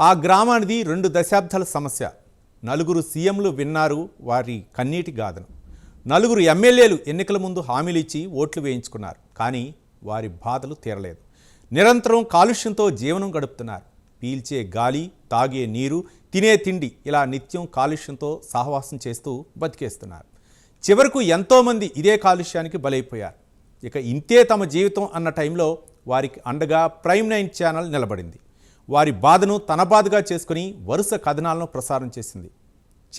ఆ గ్రామానిది రెండు దశాబ్దాల సమస్య. నలుగురు సీఎంలు విన్నారు వారి కన్నీటి గాథను. నలుగురు ఎమ్మెల్యేలు ఎన్నికల ముందు హామీలు ఇచ్చి ఓట్లు వేయించుకున్నారు. కానీ వారి బాధలు తీరలేదు. నిరంతరం కాలుష్యంతో జీవనం గడుపుతున్నారు. పీల్చే గాలి తాగే నీరు తినే తిండి ఇలా నిత్యం కాలుష్యంతో సహవాసం చేస్తూ బతికేస్తున్నారు. చివరకు ఎంతోమంది ఇదే కాలుష్యానికి బలైపోయారు. ఇక ఇంతే తమ జీవితం అన్న టైంలో వారికి అండగా ప్రైమ్ నైన్ ఛానల్ నిలబడింది. వారి బాధను తన బాధగా చేసుకుని వరుస కథనాలను ప్రసారం చేసింది.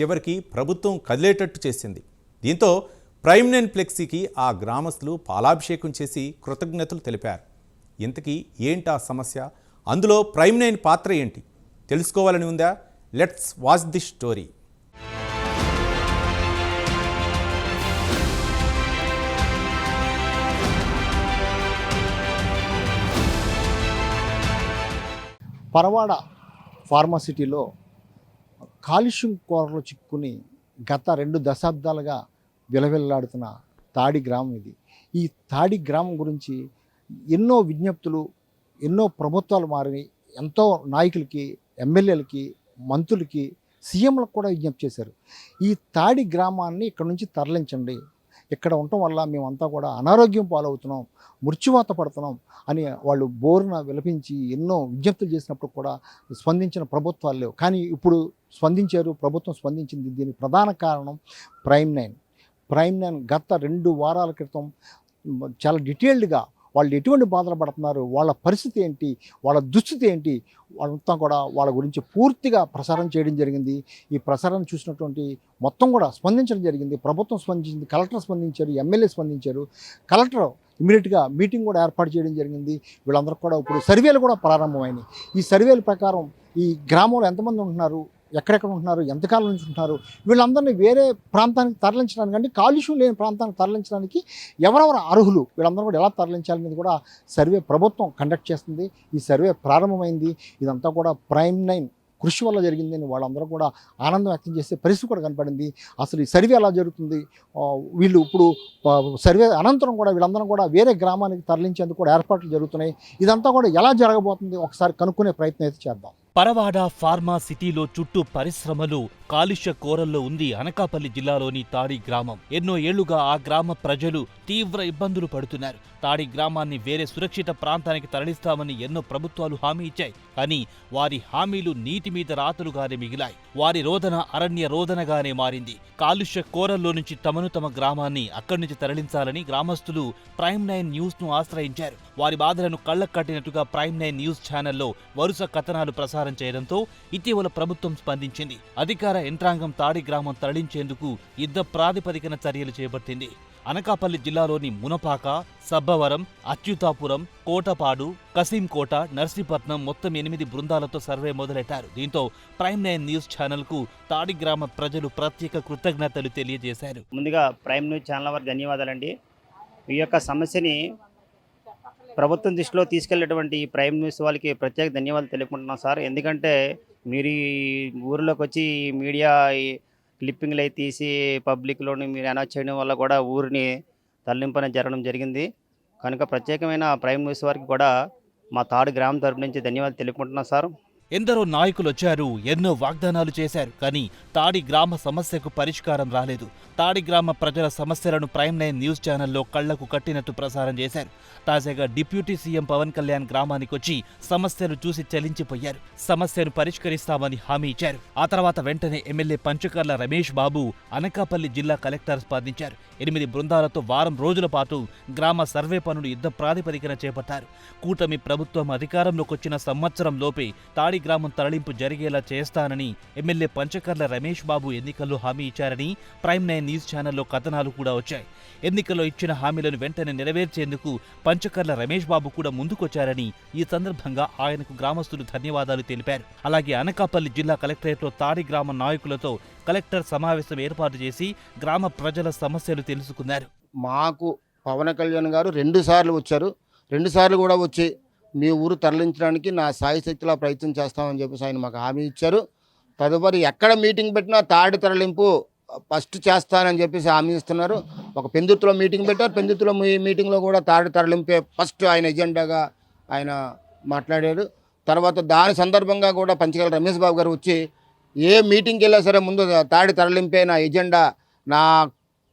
చివరికి ప్రభుత్వం కదిలేటట్టు చేసింది. దీంతో ప్రైమ్నెన్ ఫ్లెక్సీకి ఆ గ్రామస్తులు పాలాభిషేకం చేసి కృతజ్ఞతలు తెలిపారు. ఇంతకీ ఏంటి ఆ సమస్య? అందులో ప్రైమ్నైన్ పాత్ర ఏంటి? తెలుసుకోవాలని ఉందా? Let's watch the story. Paravada ఫార్మాసిటీలో కాలుష్యం కోరలో చిక్కుని గత రెండు దశాబ్దాలుగా విలవిల్లాడుతున్న తాడి గ్రామం ఇది. ఈ తాడి గ్రామం గురించి ఎన్నో విజ్ఞప్తులు ఎన్నో ప్రభుత్వాలు మారినాయి ఎంతో నాయకులకి ఎమ్మెల్యేలకి మంత్రులకి సీఎంలకు కూడా విజ్ఞప్తి చేశారు. ఈ తాడి గ్రామాన్ని ఇక్కడ నుంచి తరలించండి. ఇక్కడ ఉండటం వల్ల మేమంతా కూడా అనారోగ్యం పాలవుతున్నాం మృత్యువాత పడుతున్నాం అని వాళ్ళు బోరున విలపించి ఎన్నో విజ్ఞప్తులు చేసినప్పుడు కూడా స్పందించిన ప్రభుత్వాలు లేవు. కానీ ఇప్పుడు స్పందించారు ప్రభుత్వం స్పందించింది దీనికి ప్రధాన కారణం ప్రైమ్ నైన్. ప్రైమ్ నైన్ గత రెండు వారాల క్రితం చాలా డీటెయిల్డ్గా వాళ్ళు ఎటువంటి బాధలు పడుతున్నారు? వాళ్ళ పరిస్థితి ఏంటి? వాళ్ళ దుస్థితి ఏంటి? వాళ్ళంతా కూడా వాళ్ళ గురించి పూర్తిగా ప్రసారం చేయడం జరిగింది. ఈ ప్రసారం చూసినటువంటి మొత్తం కూడా స్పందించడం జరిగింది. ప్రభుత్వం స్పందించింది కలెక్టర్ స్పందించారు ఎమ్మెల్యే స్పందించారు. కలెక్టర్ ఇమీడియట్గా మీటింగ్ కూడా ఏర్పాటు చేయడం జరిగింది. వీళ్ళందరూ కూడా ఇప్పుడు సర్వేలు కూడా ప్రారంభమైనాయి. ఈ సర్వేల ప్రకారం ఈ గ్రామంలో ఎంతమంది ఉంటున్నారు? ఎక్కడెక్కడ ఉంటున్నారు ఎంతకాలం నుంచి ఉంటున్నారు వీళ్ళందరినీ వేరే ప్రాంతానికి తరలించడానికి అంటే కాలుష్యం లేని ప్రాంతానికి తరలించడానికి ఎవరెవరు అర్హులు వీళ్ళందరూ కూడా ఎలా తరలించాలనేది కూడా సర్వే ప్రభుత్వం కండక్ట్ చేస్తుంది. ఈ సర్వే ప్రారంభమైంది. ఇదంతా కూడా ప్రైమ్ నైన్ కృషి వల్ల జరిగిందని వాళ్ళందరూ కూడా ఆనందం వ్యక్తం చేసే పరిస్థితి కూడా కనపడింది. అసలు ఈ సర్వే ఎలా జరుగుతుంది? వీళ్ళు ఇప్పుడు సర్వే అనంతరం కూడా వీళ్ళందరం కూడా వేరే గ్రామానికి తరలించేందుకు కూడా ఏర్పాట్లు జరుగుతున్నాయి. ఇదంతా కూడా ఎలా జరగబోతుంది? ఒకసారి కనుక్కునే ప్రయత్నం అయితే చేద్దాం. పరవాడ ఫార్మా సిటీలో చుట్టూ పరిశ్రమలు కాలుష్య కోరల్లో ఉంది అనకాపల్లి జిల్లాలోని తాడి గ్రామం. ఎన్నో ఏళ్ళుగా ఆ గ్రామ ప్రజలు తీవ్ర ఇబ్బందులు పడుతున్నారు. తాడి గ్రామాన్ని వేరే సురక్షిత ప్రాంతానికి తరలిస్తామని ఎన్నో ప్రభుత్వాలు హామీ ఇచ్చాయి. కానీ వారి హామీలు నీటి మీద రాతలుగానే మిగిలాయి. వారి రోదన అరణ్య రోదనగానే మారింది. కాలుష్య కోరల్లో నుంచి తమను తమ గ్రామాన్ని అక్కడి నుంచి తరలించాలని గ్రామస్తులు ప్రైమ్ నైన్ న్యూస్ను ఆశ్రయించారు. వారి బాధలను కళ్ళకు కట్టినట్టుగా ప్రైమ్ నైన్ న్యూస్ ఛానల్లో వరుస కథనాలు ప్రసారం చేయడంతో ఇటీవల ప్రభుత్వం స్పందించింది. అధికార యంత్రాంగం తాడి గ్రామం తరలించేందుకు యుద్ధ ప్రాతిపదికన చర్యలు చేపట్టింది. అనకాపల్లి జిల్లాలోని మునపాక సబ్బవరం అచ్యుతాపురం కోటపాడు కసీంకోట నర్సీపట్నం మొత్తం ఎనిమిది బృందాలతో సర్వే మొదలెట్టారు. దీంతో ప్రైమ్ నైన్ న్యూస్ ఛానల్కు తాడి గ్రామ ప్రజలు ప్రత్యేక కృతజ్ఞతలు తెలియజేశారు. ముందుగా ప్రైమ్ న్యూస్ ఛానల్ వారికి ధన్యవాదాలండి. ఈ యొక్క సమస్యని ప్రభుత్వం దృష్టిలో తీసుకెళ్ళేటువంటి ఈ ప్రైమ్ న్యూస్ వాళ్ళకి ప్రత్యేక ధన్యవాదాలు తెలుపుకుంటున్నాం సార్. ఎందుకంటే మీరు ఈ ఊరిలోకి వచ్చి మీడియా క్లిప్పింగ్లు అవి తీసి పబ్లిక్లోని మీరు అనౌన్స్ చేయడం వల్ల కూడా ఊరిని తరలింపన జరగడం జరిగింది. కనుక ప్రత్యేకమైన ప్రైమ్ న్యూస్ వారికి కూడా మా తాడు గ్రామం తరపు నుంచి ధన్యవాదాలు తెలుపుకుంటున్నాం సార్. ఎందరో నాయకులు వచ్చారు ఎన్నో వాగ్దానాలు చేశారు కానీ తాడి గ్రామ సమస్యకు పరిష్కారం రాలేదు. తాడి గ్రామ ప్రజల సమస్యలను ప్రైమ్ నైన్ న్యూస్ ఛానల్లో కళ్ళకు కట్టినట్టు ప్రసారం చేశారు. తాజాగా డిప్యూటీ సీఎం పవన్ కళ్యాణ్ గ్రామానికి వచ్చి సమస్యను చూసి చలించిపోయారు. సమస్యను పరిష్కరిస్తామని హామీ ఇచ్చారు. ఆ తర్వాత వెంటనే ఎమ్మెల్యే పంచకర్ల రమేష్ బాబు అనకాపల్లి జిల్లా కలెక్టర్ స్పందించారు. ఎనిమిది బృందాలతో వారం రోజుల పాటు గ్రామ సర్వే పనులు యుద్ధ ప్రాతిపదికన చేపట్టారు. కూటమి ప్రభుత్వం అధికారంలోకి వచ్చిన సంవత్సరం లోపే తాడి గ్రామం తరలింపు జరిగేలా చేస్తానని ఎమ్మెల్యే పంచకర్ల రమేష్ బాబు ఎన్నికల్లో హామీ ఇచ్చారని ప్రైమ్ నైన్ న్యూస్ ఛానల్లో కథనాలు కూడా వచ్చాయి. ఎన్నికల్లో ఇచ్చిన హామీలను వెంటనే నెరవేర్చేందుకు పంచకర్ల రమేష్ బాబు కూడా ముందుకొచ్చారని ఈ సందర్భంగా ఆయనకు గ్రామస్తులు ధన్యవాదాలు తెలిపారు. అలాగే అనకాపల్లి జిల్లా కలెక్టరేట్లో తాడి గ్రామ నాయకులతో కలెక్టర్ సమావేశం ఏర్పాటు చేసి గ్రామ ప్రజల సమస్యలు తెలుసుకున్నారు. మాకు పవన్ కళ్యాణ్ గారు రెండు సార్లు వచ్చారు. రెండు సార్లు కూడా వచ్చి మీ ఊరు తరలించడానికి నా సాయి శక్తిలా ప్రయత్నం చేస్తామని చెప్పేసి ఆయన మాకు హామీ ఇచ్చారు. తదుపరి ఎక్కడ మీటింగ్ పెట్టినా తాడి తరలింపు ఫస్ట్ చేస్తానని చెప్పేసి హామీ ఇస్తున్నారు. ఒక పెందుతులో మీటింగ్ పెట్టారు. పెందుతులో మీ మీటింగ్లో కూడా తాడి తరలింపే ఫస్ట్ ఆయన ఎజెండాగా ఆయన మాట్లాడారు తర్వాత దాని సందర్భంగా కూడా పంచగల రమేష్ బాబు గారు వచ్చి ఏ మీటింగ్కి వెళ్ళా సరే ముందు తాడి తరలింపే నా ఎజెండా నా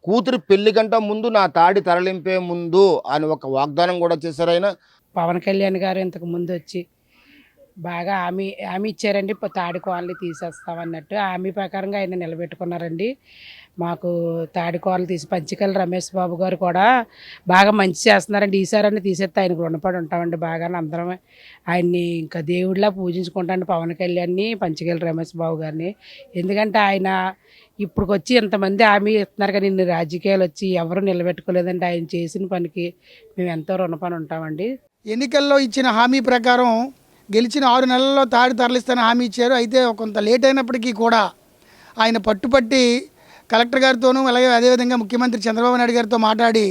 కూతురు పెళ్ళి కంటే ముందు నా తాడి తరలింపే ముందు అని ఒక వాగ్దానం కూడా చేశారు ఆయన. పవన్ కళ్యాణ్ గారు ఇంతకు ముందు వచ్చి బాగా హామీ హామీ ఇచ్చారండి తాడి కోళ్ళు తీసేస్తామన్నట్టు హామీ ప్రకారంగా ఆయన నిలబెట్టుకున్నారండి. మాకు తాడి కోళ్ళు తీసి పంచికల్ రమేష్ బాబు గారు కూడా బాగా మంచి చేస్తున్నారండి. ఈసారని తీసేస్తే ఆయనకు రుణపడి ఉంటామండి బాగా అందరం ఆయన్ని ఇంకా దేవుడిలా పూజించుకుంటాను పవన్ కళ్యాణ్ని పంచికల్ రమేష్ బాబు గారిని. ఎందుకంటే ఆయన ఇప్పుడు వచ్చి ఇంతమంది హామీ ఇస్తున్నారు కానీ ఇన్ని రాజకీయాలు వచ్చి ఎవరు నిలబెట్టుకోలేదండి. ఆయన చేసిన పనికి మేము ఎంతో రుణపడి ఉంటామండి. ఎన్నికల్లో ఇచ్చిన హామీ ప్రకారం గెలిచిన ఆరు నెలల్లో తాడి తరలిస్తానని హామీ ఇచ్చారు. అయితే కొంత లేట్ అయినప్పటికీ కూడా ఆయన పట్టుపట్టి కలెక్టర్ గారితోనూ అలాగే అదేవిధంగా ముఖ్యమంత్రి చంద్రబాబు నాయుడు గారితో మాట్లాడి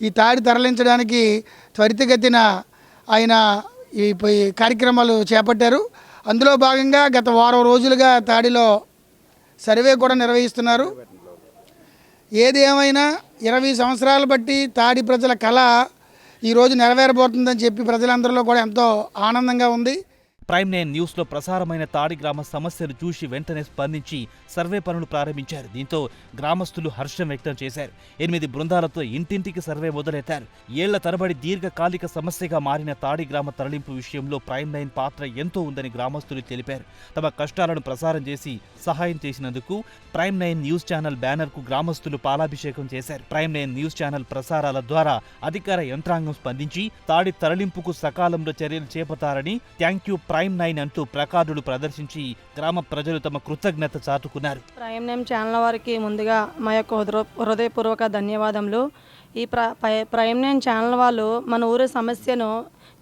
ఈ తాడి తరలించడానికి త్వరితగతిన ఆయన ఈ కార్యక్రమాలు చేపట్టారు. అందులో భాగంగా గత వారం రోజులుగా తాడిలో సర్వే కూడా నిర్వహిస్తున్నారు. ఏది ఏమైనా ఇరవై సంవత్సరాలు బట్టి తాడి ప్రజల కళ ఈరోజు నెరవేరబోతుందని చెప్పి ప్రజలందరిలో కూడా ఎంతో ఆనందంగా ఉంది. ప్రైమ్ నైన్ న్యూస్లో ప్రసారమైన తాడి గ్రామ సమస్యలు చూసి వెంటనే స్పందించి సర్వే పనులు ప్రారంభించారు. దీంతో గ్రామస్తులు హర్షం వ్యక్తం చేశారు. ఎనిమిది బృందాలతో ఇంటింటికి సర్వే మొదలెట్టారు. ఏళ్ళ తరబడి దీర్ఘకాలిక సమస్యగా మారిన తాడి గ్రామ తరలింపు విషయంలో ప్రైమ్ నైన్ పాత్ర ఎంతో ఉందని గ్రామస్తులు తెలిపారు. తమ కష్టాలను ప్రసారం చేసి సహాయం చేసినందుకు ప్రైమ్ నైన్ న్యూస్ ఛానల్ బ్యానర్కు గ్రామస్తులు పాలాభిషేకం చేశారు. ప్రైమ్ నైన్ న్యూస్ ఛానల్ ప్రసారాల ద్వారా అధికార యంత్రాంగం స్పందించి తాడి తరలింపుకు సకాలంలో చర్యలు చేపట్టారని థ్యాంక్ యూ ప్రైమ్ నైన్ అంటూ ప్లకార్డులు ప్రదర్శించి గ్రామ ప్రజలు తమ కృతజ్ఞత చాటుకున్నారు. ప్రైమ్ నైన్ ఛానల్ వారికి ముందుగా మా యొక్క హృదయ హృదయపూర్వక ధన్యవాదములు. ఈ ప్ర ప్రైమ్ నైన్ ఛానల్ వాళ్ళు మన ఊరి సమస్యను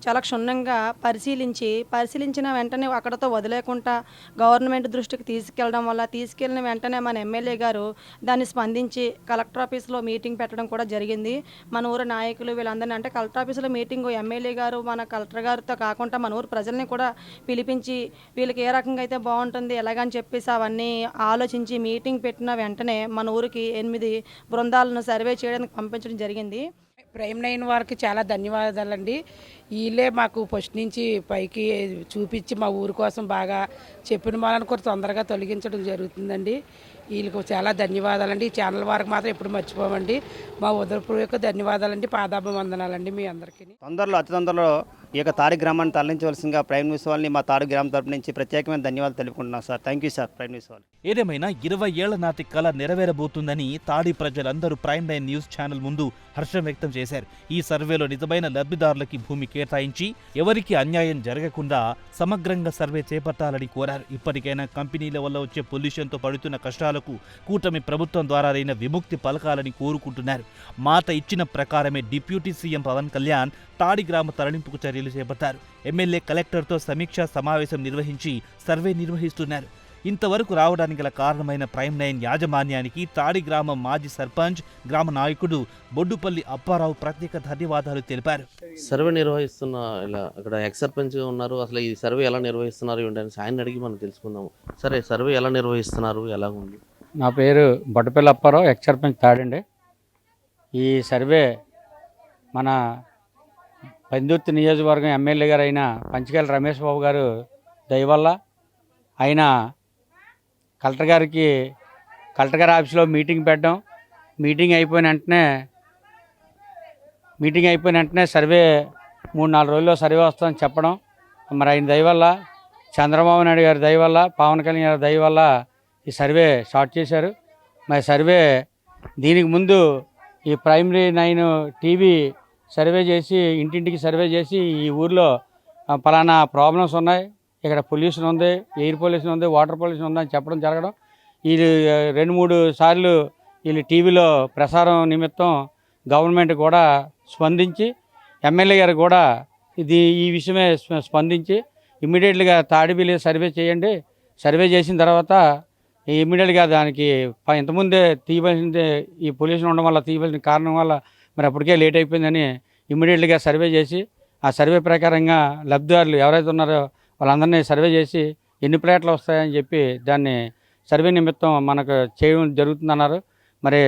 చాలా క్షుణ్ణంగా పరిశీలించి పరిశీలించిన వెంటనే అక్కడతో వదిలేకుండా గవర్నమెంట్ దృష్టికి తీసుకెళ్ళడం వల్ల తీసుకెళ్ళిన వెంటనే మన ఎమ్మెల్యే గారు దాన్ని స్పందించి కలెక్టర్ ఆఫీస్లో మీటింగ్ పెట్టడం కూడా జరిగింది. మన ఊరు నాయకులు వీళ్ళందరినీ అంటే కలెక్టర్ ఆఫీస్లో మీటింగ్ ఎమ్మెల్యే గారు మన కలెక్టర్ గారితో కాకుండా మన ఊరు ప్రజల్ని కూడా పిలిపించి వీళ్ళకి ఏ రకంగా అయితే బాగుంటుంది ఎలాగని చెప్పేసి అవన్నీ ఆలోచించి మీటింగ్ పెట్టిన వెంటనే మన ఊరికి ఎనిమిది బృందాలను సర్వే చేయడానికి పంపించడం జరిగింది. ప్రైమ్ నైన్ వారికి చాలా ధన్యవాదాలండి. వీళ్ళే మాకు ఫస్ట్ నుంచి పైకి చూపించి మా ఊరి కోసం బాగా చెప్పిన వాళ్ళని కూడా తొందరగా తొలగించడం జరుగుతుందండి. వీళ్ళకు చాలా ధన్యవాదాలండి. ఈ ఛానల్ వారికి మాత్రం ఎప్పుడు మర్చిపోమండి. మా ఉదయపూర్వక ధన్యవాదాలండి. పాదాభివందనాలండి మీ అందరికీ. తొందరలో అతి తొందరలో ఈ యొక్క తాడి గ్రామాన్ని తరలించవలసిందిగా ప్రైమ్ న్యూస్ వాళ్ళని మా తాడి గ్రామం తరపు నుంచి ప్రత్యేకమైన ధన్యవాదాలు తెలుపుకుంటున్నాం sir. Thank you sir prime news వాళ్ళు ఏదేమైనా ఇరవై ఏళ్ళ నాటి కళ నెరవేరబోతుందని తాడి ప్రజలందరూ ప్రైమ్ నైన్ న్యూస్ ఛానల్ ముందు హర్షం వ్యక్తం చేశారు. ఈ సర్వేలో నిజమైన లబ్ధిదారులకి భూమి కేటాయించి ఎవరికి అన్యాయం జరగకుండా సమగ్రంగా సర్వే చేపట్టాలని కోరారు. ఇప్పటికైనా కంపెనీల వల్ల వచ్చే పొల్యూషన్తో పడుతున్న కష్టాలకు కూటమి ప్రభుత్వం ద్వారా అయిన విముక్తి పలకాలని కోరుకుంటున్నారు. మాట ఇచ్చిన ప్రకారమే డిప్యూటీ సీఎం పవన్ కళ్యాణ్ తాడి గ్రామ తరలింపుకు చర్యలు చేపట్టారు. ఎమ్మెల్యే కలెక్టర్తో సమీక్షా సమావేశం నిర్వహించి సర్వే నిర్వహిస్తున్నారు. ఇంతవరకు రావడానికి గల కారణమైన ప్రైమ్ నైన్ యాజమాన్యానికి తాడి గ్రామం మాజీ సర్పంచ్ గ్రామ నాయకుడు బొడ్డుపల్లి అప్పారావు ప్రత్యేక ధన్యవాదాలు తెలిపారు. సర్వే నిర్వహిస్తున్న ఇలా అక్కడ ఎక్స్ సర్పంచ్ ఉన్నారు. అసలు ఈ సర్వే ఎలా నిర్వహిస్తున్నారు ఏంటని ఆయన అడిగి మనం తెలుసుకుందాము. సరే సర్వే ఎలా నిర్వహిస్తున్నారు? ఎలా ఉంది? నా పేరు బొట్టపల్లి అప్పారావు ఎక్స్ సర్పంచ్ తాడండి. ఈ సర్వే మన పందుర్తి నియోజకవర్గం ఎమ్మెల్యే గారు అయిన పంచకాల రమేష్ బాబు గారు దయవల్ల ఆయన కలెక్టర్ గారికి కలెక్టర్ గారి ఆఫీస్లో మీటింగ్ పెట్టడం. మీటింగ్ అయిపోయిన వెంటనే మీటింగ్ అయిపోయిన వెంటనే సర్వే మూడు నాలుగు రోజుల్లో సర్వే వస్తుందని చెప్పడం. మరి ఆయన దయవల్ల చంద్రబాబు నాయుడు గారి దయ వల్ల పవన్ కళ్యాణ్ గారి దయ వల్ల ఈ సర్వే స్టార్ట్ చేశారు. మరి సర్వే దీనికి ముందు ఈ ప్రైమరీ నైన్ టీవీ సర్వే చేసి ఇంటింటికి సర్వే చేసి ఈ ఊర్లో పలానా ప్రాబ్లమ్స్ ఉన్నాయి. ఇక్కడ పొల్యూషన్ ఉంది ఎయిర్ పొల్యూషన్ ఉంది వాటర్ పొల్యూషన్ ఉంది అని చెప్పడం జరగడం. ఈ రెండు మూడు సార్లు వీళ్ళు టీవీలో ప్రసారం నిమిత్తం గవర్నమెంట్ కూడా స్పందించి ఎమ్మెల్యే గారు కూడా ఇది ఈ విషయమే స్ప- స్పందించి ఇమ్మీడియట్గా తాడిబిల్లి సర్వే చేయండి. సర్వే చేసిన తర్వాత ఇమ్మీడియట్గా దానికి ఇంతకుముందే తీయవలసింది ఈ పొల్యూషన్ ఉండడం వల్ల తీయవలసిన కారణం వల్ల మరి అప్పటికే లేట్ అయిపోయిందని ఇమ్మీడియట్గా సర్వే చేసి ఆ సర్వే ప్రకారంగా లబ్ధిదారులు ఎవరైతే ఉన్నారో వాళ్ళందరినీ సర్వే చేసి ఎన్ని ప్లేట్లు వస్తాయని చెప్పి దాన్ని సర్వే నిమిత్తం మనకు చేయడం జరుగుతుందన్నారు. మరి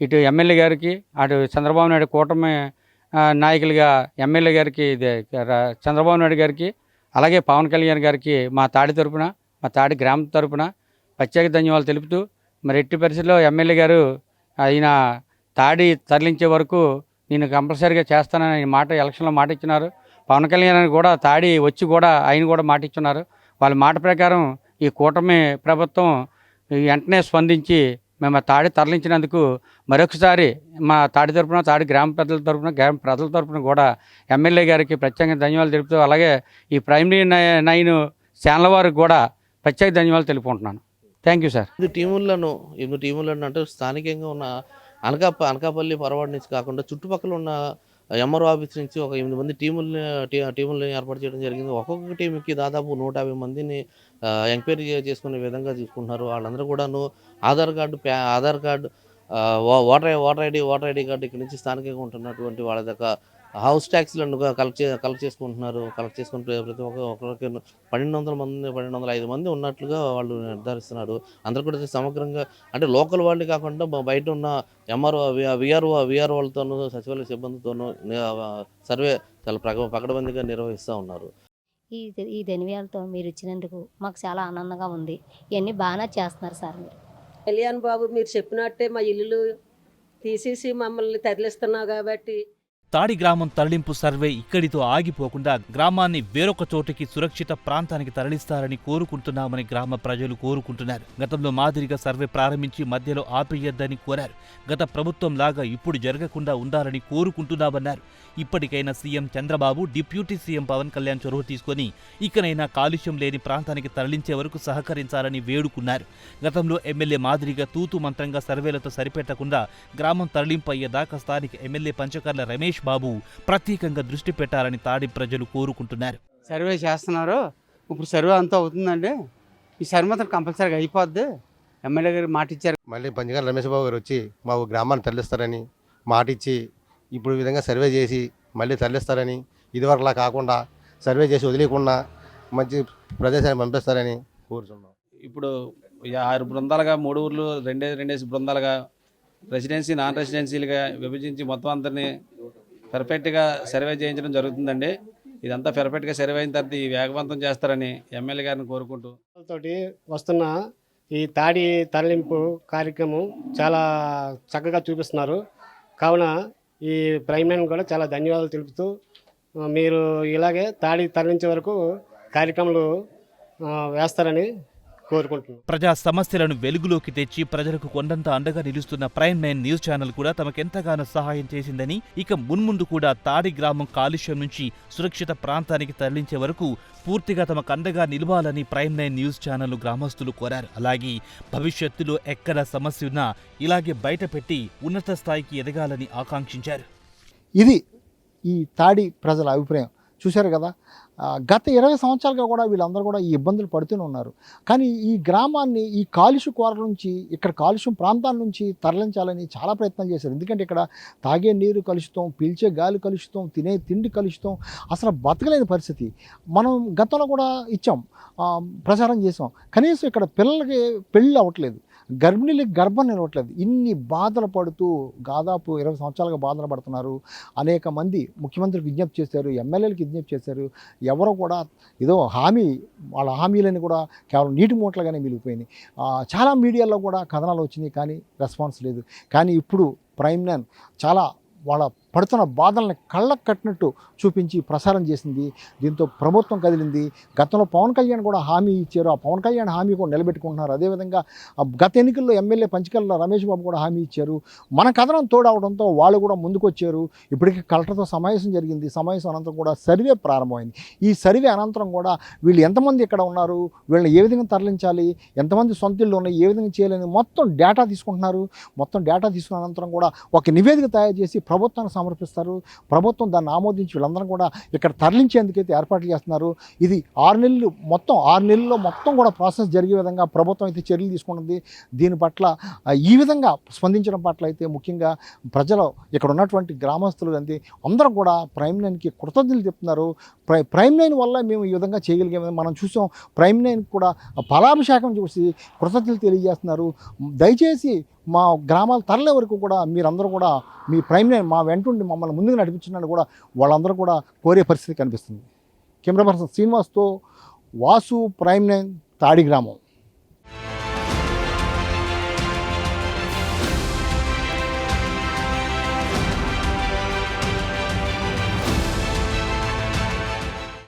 ఇటు ఎమ్మెల్యే గారికి అటు చంద్రబాబు నాయుడు కూటమి నాయకులుగా ఎమ్మెల్యే గారికి ఇది చంద్రబాబు నాయుడు గారికి అలాగే పవన్ కళ్యాణ్ గారికి మా తాడి తరపున మా తాడి గ్రామం తరపున ప్రత్యేక ధన్యవాదాలు తెలుపుతూ మరి ఎట్టి పరిస్థితుల్లో ఎమ్మెల్యే గారు ఆయన తాడి తరలించే వరకు నేను కంపల్సరీగా చేస్తానని మాట ఎలక్షన్లో మాట ఇచ్చినారు. పవన్ కళ్యాణ్ కూడా తాడి వచ్చి కూడా ఆయన కూడా మాట ఇచ్చున్నారు వాళ్ళ మాట ప్రకారం ఈ కూటమి ప్రభుత్వం వెంటనే స్పందించి మేము ఆ తాడి తరలించినందుకు మరొకసారి మా తాడి తరపున తాడి గ్రామ ప్రజల తరపున గ్రామ ప్రజల తరపున కూడా ఎమ్మెల్యే గారికి ప్రత్యేకంగా ధన్యవాదాలు తెలుపుతూ అలాగే ఈ ప్రైమరీ నైన్ ఛానల్ వారికి కూడా ప్రత్యేక ధన్యవాదాలు తెలుపుకుంటున్నాను. థ్యాంక్ యూ సార్ ఇది టీములను ఎనిమిది టీములను అంటే స్థానికంగా ఉన్న అనకాప అనకాపల్లి పొరవాడి నుంచి కాకుండా చుట్టుపక్కల ఉన్న ఎంఆర్ఓ ఆఫీస్ నుంచి ఒక ఎనిమిది మంది టీముల్ని టీములను ఏర్పాటు చేయడం జరిగింది. ఒక్కొక్క టీంకి దాదాపు నూట యాభై మందిని ఎంక్వైరీ చేసుకునే విధంగా చూసుకుంటున్నారు. వాళ్ళందరూ కూడాను ఆధార్ కార్డు ప్యా Aadhaar card voter I- voter ID voter ID card ఇక్కడ నుంచి స్థానికంగా ఉంటున్నటువంటి వాళ్ళ దగ్గర హౌస్ ట్యాక్స్లను కలెక్ట్ చే కలెక్ట్ చేసుకుంటున్నారు. కలెక్ట్ చేసుకుని ప్ర- ప్రతి ఒక్క ఒక్కరికి పన్నెండు వందల మంది పన్నెండు వందల ఐదు మంది ఉన్నట్లుగా వాళ్ళు నిర్ధారిస్తున్నారు. అందరూ కూడా సమగ్రంగా అంటే లోకల్ వాళ్ళు కాకుండా బయట ఉన్న ఎంఆర్ఓ విఆర్ఓ విఆర్ వాళ్ళతోనూ సచివాలయ సిబ్బందితోనూ సర్వే చాలా ప్రగ పకడ్బందీగా నిర్వహిస్తూ ఉన్నారు. ఈ ఈ ధన్యవాదాలతో మీరు ఇచ్చినందుకు మాకు చాలా ఆనందంగా ఉంది. ఇవన్నీ బాగానే చేస్తున్నారు సార్ మీరు. కళ్యాణ్ బాబు మీరు చెప్పినట్టే మా ఇల్లులు తీసేసి మమ్మల్ని తరలిస్తున్నావు కాబట్టి తాడి గ్రామం తరలింపు సర్వే ఇక్కడితో ఆగిపోకుండా గ్రామాన్ని వేరొక చోటికి సురక్షిత ప్రాంతానికి తరలిస్తారని కోరుకుంటున్నామని గ్రామ ప్రజలు కోరుకుంటున్నారు. గతంలో మాదిరిగా సర్వే ప్రారంభించి మధ్యలో ఆపేయొద్దని కోరారు. గత ప్రభుత్వం లాగా ఇప్పుడు జరగకుండా ఉండాలని కోరుకుంటున్నామన్నారు. ఇప్పటికైనా CM Chandrababu deputy CM Pawan Kalyan చొరవ తీసుకొని ఇకనైనా కాలుష్యం లేని ప్రాంతానికి తరలించే వరకు సహకరించాలని వేడుకున్నారు. గతంలో ఎమ్మెల్యే మాదిరిగా తూతు మంత్రంగా సర్వేలతో సరిపెట్టకుండా గ్రామం తరలింపు అయ్యేదాకా స్థానిక ఎమ్మెల్యే పంచకర్ల రమేష్ బాబు ప్రత్యేకంగా దృష్టి పెట్టాలని తాడి ప్రజలు కోరుకుంటున్నారు. సర్వే చేస్తున్నారు. ఇప్పుడు సర్వే అంతా అవుతుందండి ఈ సర్వే మాత్రం కంపల్సరీగా అయిపోద్ది. ఎమ్మెల్యే గారు మాట ఇచ్చారు. మళ్ళీ పంచగారు రమేష్ బాబు గారు వచ్చి మా గ్రామాన్ని తరలిస్తారని మాట ఇచ్చి ఇప్పుడు విధంగా సర్వే చేసి మళ్ళీ తరలిస్తారని ఇదివరకులా కాకుండా సర్వే చేసి వదిలేకుండా మంచి ప్రదేశాన్ని పంపిస్తారని కోరుతున్నాం ఇప్పుడు ఆరు బృందాలుగా మూడు ఊర్లు రెండే రెండేసి బృందాలుగా రెసిడెన్సీ నాన్ రెసిడెన్సీలుగా విభజించి మొత్తం అందరినీ పెర్ఫెక్ట్గా సర్వే చేయించడం జరుగుతుందండి. ఇదంతా పెర్ఫెక్ట్గా సర్వే అయిన తర్వాత ఈ వేగవంతం చేస్తారని ఎమ్మెల్యే గారిని కోరుకుంటూ. తోటి వస్తున్న ఈ తాడి తరలింపు కార్యక్రమం చాలా చక్కగా చూపిస్తున్నారు. కావున ఈ ప్రైమ్లైన్ కూడా చాలా ధన్యవాదాలు తెలుపుతూ మీరు ఇలాగే తాడి తరలించే వరకు కార్యక్రమాలు వేస్తారని కోరుకుంటున్నాను ప్రజా సమస్యలను వెలుగులోకి తెచ్చి ప్రజలకు కొండంత అండగా నిలుస్తున్న ప్రైమ్ నైన్ న్యూస్ ఛానల్ కూడా తమకెంతగానో సహాయం చేసిందని ఇక మున్ముందు కూడా తాడి గ్రామం కాలుష్యం నుంచి సురక్షిత ప్రాంతానికి తరలించే వరకు పూర్తిగా తమకు అండగా నిలవాలని ప్రైమ్ నైన్ న్యూస్ ఛానల్ గ్రామస్తులు కోరారు. అలాగే భవిష్యత్తులో ఎక్కడ సమస్య ఉన్నా ఇలాగే బయటపెట్టి ఉన్నత స్థాయికి ఎదగాలని ఆకాంక్షించారు. ఇది ఈ తాడి ప్రజల అభిప్రాయం. చూశారు కదా గత ఇరవై సంవత్సరాలుగా కూడా వీళ్ళందరూ కూడా ఈ ఇబ్బందులు పడుతూనే ఉన్నారు. కానీ ఈ గ్రామాన్ని ఈ కాలుష్య కూరల నుంచి ఇక్కడ కాలుష్యం ప్రాంతాల నుంచి తరలించాలని చాలా ప్రయత్నం చేశారు. ఎందుకంటే ఇక్కడ తాగే నీరు కలుషితం పీల్చే గాలి కలుషితం తినే తిండి కలుషితం అసలు బతకలేని పరిస్థితి. మనం గతంలో కూడా ఇచ్చాం ప్రచారం చేసాం. కనీసం ఇక్కడ పిల్లలకి పెళ్ళి అవ్వట్లేదు. గర్భిణీలకు గర్భం నిలవట్లేదు ఇన్ని బాధలు పడుతూ దాదాపు ఇరవై సంవత్సరాలుగా బాధలు పడుతున్నారు. అనేక మంది ముఖ్యమంత్రికి విజ్ఞప్తి చేశారు ఎమ్మెల్యేలకు విజ్ఞప్తి చేశారు. ఎవరో కూడా ఏదో హామీ వాళ్ళ హామీలని కూడా కేవలం నీటి మూటలుగానే మిగిలిపోయినాయి. చాలా మీడియాలో కూడా కథనాలు వచ్చినాయి కానీ రెస్పాన్స్ లేదు. కానీ ఇప్పుడు ప్రైమ్ నైన్ చాలా వాళ్ళ పడుతున్న బాధల్ని కళ్ళకు కట్టినట్టు చూపించి ప్రసారం చేసింది. దీంతో ప్రభుత్వం కదిలింది. గతంలో పవన్ కళ్యాణ్ కూడా హామీ ఇచ్చారు. ఆ పవన్ కళ్యాణ్ హామీ కూడా నిలబెట్టుకుంటున్నారు. అదేవిధంగా గత ఎన్నికల్లో ఎమ్మెల్యే పంచకల్ల రమేష్ బాబు కూడా హామీ ఇచ్చారు. మన కథనం తోడవడంతో వాళ్ళు కూడా ముందుకొచ్చారు. ఇప్పటికీ కలెక్టర్తో సమావేశం జరిగింది. సమావేశం అనంతరం కూడా సర్వే ప్రారంభమైంది. ఈ సర్వే అనంతరం కూడా వీళ్ళు ఎంతమంది ఇక్కడ ఉన్నారు? వీళ్ళని ఏ విధంగా తరలించాలి? ఎంతమంది సొంత ఇళ్ళు ఉన్నాయి? ఏ విధంగా చేయాలని మొత్తం డేటా తీసుకుంటున్నారు. మొత్తం డేటా తీసుకున్న అనంతరం కూడా ఒక నివేదిక తయారు చేసి ప్రభుత్వానికి సమర్పిస్తారు. ప్రభుత్వం దాన్ని ఆమోదించి వీళ్ళందరం కూడా ఇక్కడ తరలించేందుకైతే ఏర్పాట్లు చేస్తున్నారు. ఇది ఆరు నెలలు మొత్తం ఆరు నెలల్లో మొత్తం కూడా ప్రాసెస్ జరిగే విధంగా ప్రభుత్వం అయితే చర్యలు తీసుకుంటుంది. దీని పట్ల ఈ విధంగా స్పందించడం పట్ల అయితే ముఖ్యంగా ప్రజలు ఇక్కడ ఉన్నటువంటి గ్రామస్తులు అంతే అందరూ కూడా ప్రైమ్ లైన్కి కృతజ్ఞతలు చెప్తున్నారు. ప్రై ప్రైమ్ లైన్ వల్ల మేము ఈ విధంగా చేయగలిగామని మనం చూసాం ప్రైమ్ లైన్ కూడా ఫలాభిషేకం చూసి కృతజ్ఞతలు తెలియజేస్తున్నారు. దయచేసి మా గ్రామాలు తరలే వరకు కూడా మీరందరూ కూడా మీ ప్రైమ్ మా వెంటుండి మమ్మల్ని ముందుకు నడిపించినట్టు కూడా వాళ్ళందరూ కూడా కోరే పరిస్థితి కనిపిస్తుంది. కెమెరా పర్సన్ శ్రీనివాస్తో వాసు ప్రైమ్ నైన్ తాడి గ్రామం.